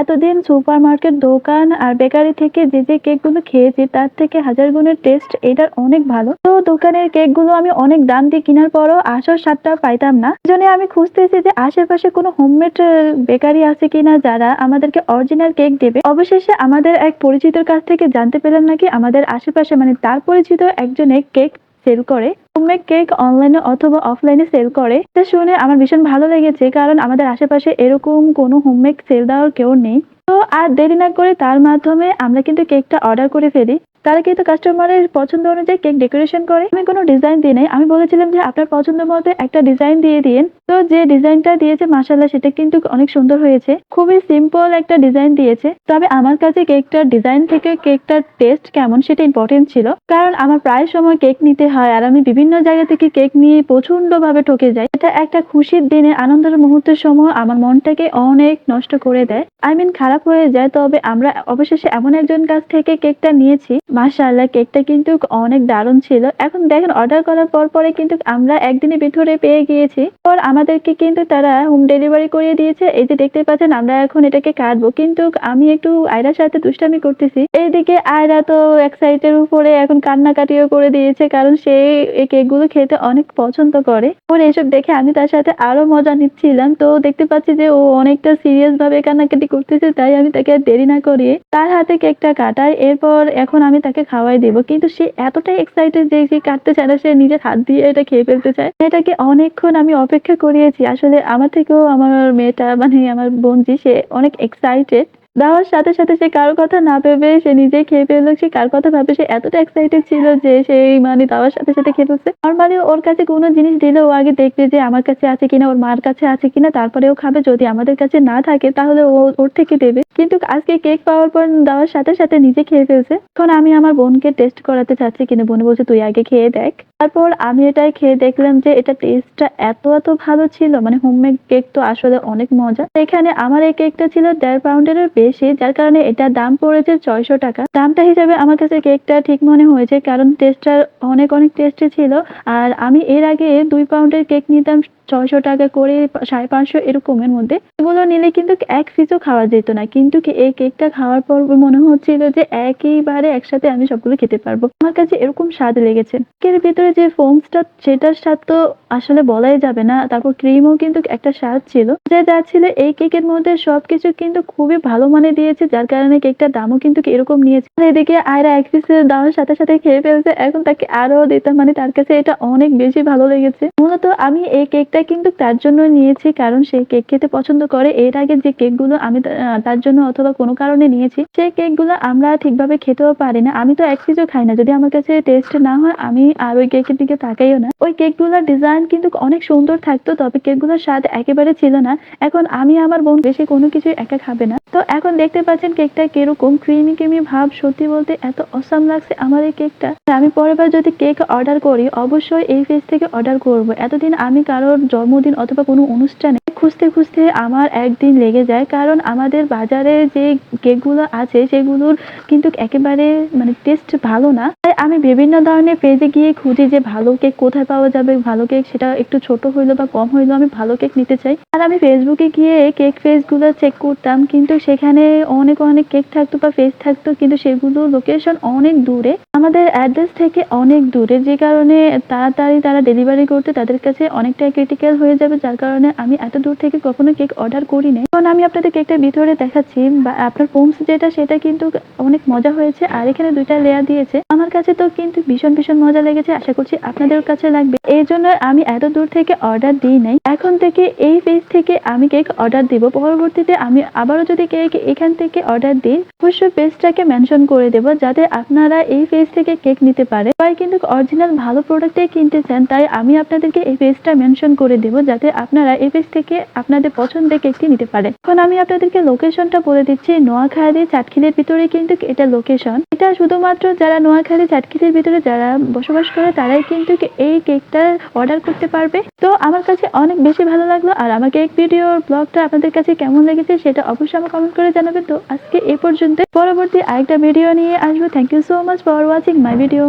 এতদিন super market দোকান আর bakery থেকে যে যে কেকগুলো খেয়েছি, তার থেকে হাজার গুণের টেস্ট এটার অনেক ভালো। তো দোকানের কেকগুলো আমি অনেক দাম দিয়ে কেনার পরও আসল স্বাদটা পাইতাম না। জন্য আমি খুঁজতেছি যে আশেপাশে কোনো হোমমেড বেকারি আছে কিনা যারা আমাদেরকে অরিজিনাল কেক দেবে। অবশেষে আমাদের এক পরিচিতর কাছ থেকে জানতে পেলাম নাকি আমাদের আশেপাশে মানে তার পরিচিত একজনে কেক সেল করে। হোমমেড কেক অনলাইনে অথবা অফলাইনে সেল করে তা শুনে আমার ভীষণ ভালো লেগেছে, কারণ আমাদের আশেপাশে এরকম কোনো হোমমেড সেল দেওয়ার কেউ নেই। তো আর দেরি না করে তার মাধ্যমে আমরা কিন্তু কেকটা অর্ডার করে ফেলি। তারা কিন্তু কাস্টমারের পছন্দ অনুযায়ী কেক ডেকোরেশন করে। আমি কোনো ডিজাইন দিই নাই। আমি বলেছিলাম যে আপনার পছন্দ মতো একটা ডিজাইন দিয়ে দিন। তো যে ডিজাইনটা দিয়েছে মাসাল্লাহ সেটা কিন্তু অনেক সুন্দর হয়েছে। খুবই সিম্পল একটা ডিজাইন দিয়েছে। তবে আমার কাছে কেকটার ডিজাইন থেকে কেকটার টেস্ট কেমন সেটা ইম্পর্টেন্ট ছিল। কারণ আমার প্রায় সময় কেক নিতে হয় আর আমি বিভিন্ন জায়গা থেকে কেক নিয়ে প্রচণ্ড ভাবে ঠকে যাই। এটা একটা খুশির দিনে, আনন্দের মুহূর্তের সময় আমার মনটাকে অনেক নষ্ট করে দেয়। আই মিন খারাপ হয়ে যায়, তবে আমরা অবশেষে এমন একজন কাছ থেকে কেকটা নিয়েছি। মাশাআল্লাহ, কেকটা কিন্তু অনেক দারুণ ছিল। এখন দেখেন অর্ডার করার পর পরে কিন্তু আমরা একদিনের ভিতরে পেয়ে গিয়েছি। পর আমাদেরকে কিন্তু তারা হোম ডেলিভারি করে দিয়েছে। এই যে দেখতে পাচ্ছেন, আমরা এখন এটাকে কাটবো। কিন্তু আমি একটু আয়রার সাথে দুষ্টামি করতেছি। এইদিকে আয়রা তো এক সাইডের উপরে এখন কান্নাকাটিও করে দিয়েছে, কারণ সে এই কেকগুলো খেতে অনেক পছন্দ করে। ওর এসব দেখে আমি তার সাথে আরও মজা নিচ্ছিলাম। তো দেখতে পাচ্ছি যে ও অনেকটা সিরিয়াস ভাবে কান্নাকাটি করতেছে, তাই আমি তাকে দেরি না করিয়ে তার হাতে কেকটা কাটাই। এরপর এখন আমি তাকে খাওয়াই দিব। কিন্তু সে এতটাই এক্সাইটেড যে কাটতে চায় না, সে নিজের হাত দিয়ে এটা খেয়ে ফেলতে চায়। এটাকে অনেকক্ষণ আমি অপেক্ষা করিয়েছি। আসলে আমার থেকেও আমার মেয়েটা মানে আমার বোনজি সে অনেক এক্সাইটেড দেওয়ার সাথে সাথে সে কারোর কথা না ভেবে সে নিজেই খেয়ে ফেলল। সে কার কথা ভাবে? সে এতটা এক্সাইটেড ছিল যে সেই মানে দেওয়ার সাথে সাথে খেয়ে ফেলছে। নর্মালি ওর কাছে কোনো জিনিস দিলে ও আগে দেখবে যে আমার কাছে আছে কিনা, ওর মার কাছে আছে কিনা, তারপরে ও খাবে। যদি আমাদের কাছে না থাকে, তাহলে ও ওর থেকে দেবে। কিন্তু আজকে কেক পাওয়ার পর দেওয়ার সাথে সাথে নিজে খেয়ে ফেলছে। এখন আমি আমার বোনকে টেস্ট করাতে চাচ্ছি কিন্তু বোন বলছে, তুই আগে খেয়ে দেখ। তারপর আমি এটাই খেয়ে দেখলাম যে এটা টেস্টটা এত এত ভালো ছিল। মানে হোমমেড কেক তো আসলে অনেক মজা। এখানে আমার এই কেকটা ছিল দেড় পাউন্ডেরও বেশি, যার কারণে এটার দাম পড়েছে ছয়শো টাকা। দামটা হিসাবে আমার কাছে কেকটা ঠিক মনে হয়েছে, কারণ টেস্টটা অনেক অনেক টেস্টি ছিল। আর আমি এর আগে দুই পাউন্ডের কেক নিতাম ছয়শো টাকা করে, সাড়ে পাঁচশো এরকমের মধ্যে। এগুলো নিলে কিন্তু এক পিসও খাওয়া যেত না। কিন্তু এই কেকটা খাওয়ার পর মনে হচ্ছিল যে একইবারে একসাথে আমি সবগুলো খেতে পারব। আমার কাছে এরকম স্বাদ লেগেছে। কেকের ভিতরে যে ফোমসটা সেটার স্বাদ তো আসলে বলাই যাবে না। তারপর ক্রিমও কিন্তু একটা স্বাদ ছিল। যে যা ছিল এই কেকের মধ্যে সবকিছু কিন্তু খুবই ভালো মানে দিয়েছে, যার কারণে কেকটার দামও কিন্তু এরকম নিয়েছে। এদিকে আয়রা এক পিস দেওয়ার সাথে সাথে খেয়ে ফেলছে, এখন তাকে আরও দিতাম মানে তার কাছে এটা অনেক বেশি ভালো লেগেছে। মূলত আমি এই কেকটা কিন্তু তার জন্য নিয়েছি, কারণ সে কেক খেতে পছন্দ করে। এর আগে যে কেকগুলো আমি তার জন্য অথবা কোনো কারণে নিয়েছি, সেই কেকগুলো আমরা ঠিকভাবে খেতেও পারি না। আমি তো এক পিসও খাই না। যদি আমার কাছে টেস্ট না হয়, আমি আর ওই কেকের দিকে তাকাইও না। ওই কেক কেকগুলোর ডিজাইন কিন্তু অনেক সুন্দর থাকতো, তবে কেক কেকগুলোর স্বাদ একেবারে ছিল না। এখন আমি আমার বোন বেশি কোনো কিছু একা খাবে না। তো এখন দেখতে পাচ্ছেন কেকটা কীরকম ক্রিমি ক্রিমি ভাব। সত্যি বলতে এত অসাম লাগছে আমার এই কেকটা। আমি পরের বার যদি কেক অর্ডার করি, অবশ্যই এই ফেস থেকে অর্ডার করব। এতদিন আমি কারোর জন্মদিন অথবা কোনো অনুষ্ঠানে খুঁজতে খুঁজতে আমার একদিন লেগে যায়, কারণ আমাদের বাজারে যে কেকগুলো আছে সেগুলোর কিন্তু একেবারে মানে টেস্ট ভালো না। তাই আমি বিভিন্ন ধরনের পেজে গিয়ে খুঁজি যে ভালো কেক কোথায় পাওয়া যাবে, ভালো কেক সেটা একটু ছোট হইল বা কম হইল, আমি ভালো কেক নিতে চাই। আর আমি ফেসবুকে গিয়ে কেক পেজগুলো চেক করতাম, কিন্তু সেখানে অনেক অনেক কেক থাকতো বা পেজ থাকতো, কিন্তু সেগুলো লোকেশন অনেক দূরে। আমাদের অ্যাড্রেস থেকে অনেক দূরে, যে কারণে তাড়াতাড়ি তারা ডেলিভারি করতে তাদের কাছে অনেকটাই ক্রিটিক্যাল হয়ে যাবে, যার কারণে আমি এত দূর থেকে কখনো কেক অর্ডার করি নাই কারণ আমি আপনাদের কেকটার ভিতরে দেখাচ্ছি, বা আপনার পোমস যেটা, সেটা কিন্তু অনেক মজা হয়েছে, আর এখানে দুইটা লেয়ার দিয়েছে। আমার কাছে তো কিন্তু ভীষণ ভীষণ মজা লেগেছে, আশা করছি আপনাদের কাছে লাগবে। এই জন্য আমি এত দূর থেকে অর্ডার দিই নাই। এখন থেকে এই পেজ থেকে আমি কেক অর্ডার দিব। পরবর্তীতে আমি আবারও যদি কেক এখান থেকে অর্ডার দিই, অবশ্যই পেজটাকে মেনশন করে দেব, যাতে আপনারা এই পেজ থেকে কেক নিতে পারে। সবাই কিন্তু অরিজিনাল ভালো প্রোডাক্টই কিনতে চান, তাই আমি আপনাদেরকে এই পেজটা মেনশন করে দেব যাতে আপনারা এই পেজ থেকে আপনাদের পছন্দের কেকটি নিতে পারে এখন আমি আপনাদেরকে লোকেশনটা বলে দিচ্ছি। নোয়াখালী চাটখিলের ভিতরে কিন্তু এটা লোকেশন এটা শুধুমাত্র যারা নোয়াখালী চাটখিলের ভিতরে যারা বসবাস করে, তারাই কিন্তু এই কেকটা অর্ডার করতে পারবে। তো আমার কাছে অনেক বেশি ভালো লাগল, আর আমাকে কেক ভিডিওর ব্লগটা আপনাদের কাছে কেমন লেগেছে সেটা অবশ্যই আমার কমেন্ট করে জানাবেন। তো আজকে এই পর্যন্ত পরবর্তী আরেকটা ভিডিও নিয়ে আসব। Thank you so much for watching my video